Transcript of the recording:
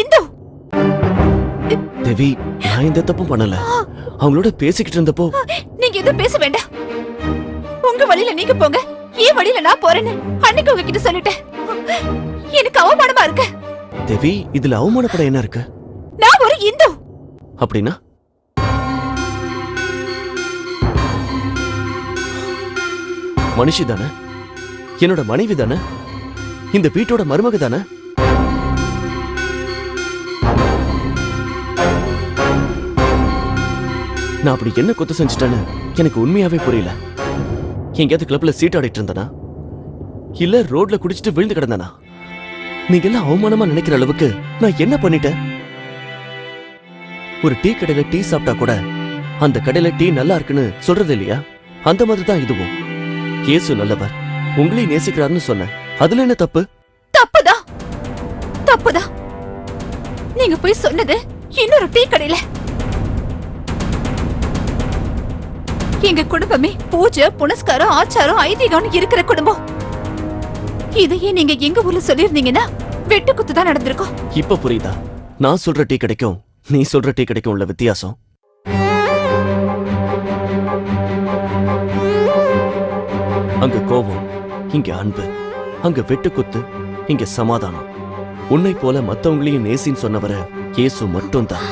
இந்து! தேவி நான் எந்த தப்பும் பண்ணல. அவங்களோட பேசிக்கிட்டு இருந்தப்போ நீங்க எதுவும் பேச வேண்டாம். உங்க வழியில நீங்க போங்க. என் வழியில நான் போறேன்னு அன்னைக்கு உங்ககிட்ட சொல்லிட்டேன். எனக்கு அவமானமா இருக்கு. தேவி இதுல அவமானப்பட என்ன இருக்கு? நான் ஒரு இந்து. அப்படின்னா? மனுஷி தானே? என்னோட மனைவி தானே? இந்த வீட்டோட மருமக தானே? நான் அப்படி என்ன குத்த செஞ்சுட்டேன்னு எனக்கு உண்மையாவே புரியல. எங்கேயாவது கிளப்ல சீட் ஆடிட்டு இருந்தனா? இல்ல ரோட்ல குடிச்சிட்டு விழுந்து கிடந்தனா? நீங்க எல்லாம் அவமானமா நினைக்கிற அளவுக்கு நான் என்ன பண்ணிட்டேன்? ஒரு டீ கடையில டீ சாப்பிட்டா கூட அந்த கடையில டீ நல்லா இருக்குன்னு சொல்றது இல்லையா? அந்த மாதிரி தான் இதுவும். இயேசு நல்லவர். உங்களையும் நேசிக்கிறாருன்னு சொன்னேன். அதுல என்ன தப்பு? தப்புதான் தப்புதான் நீங்க போய் சொன்னது இன்னொரு டீ கடையில. எங்க குடும்பமே பூஜை புனஸ்காரம் ஆச்சாரம் ஐதீகம் இருக்கிற குடும்பம். இதையே நீங்க எங்க ஊர்ல சொல்லிருந்தீங்கன்னா வெட்டு குத்து தான் நடந்திருக்கும். இப்ப புரியுதா? நான் சொல்ற டீ கிடைக்கும் நீ சொல்ற டீ கிடைக்கும் உள்ள வித்தியாசம். அங்க கோபம் இங்க அன்பு அங்க வெட்டுக்குத்து இங்க சமாதானம். உன்னை போல மத்தவங்களையும் நேசின்னு சொன்னவர இயேசு மட்டும்தான்.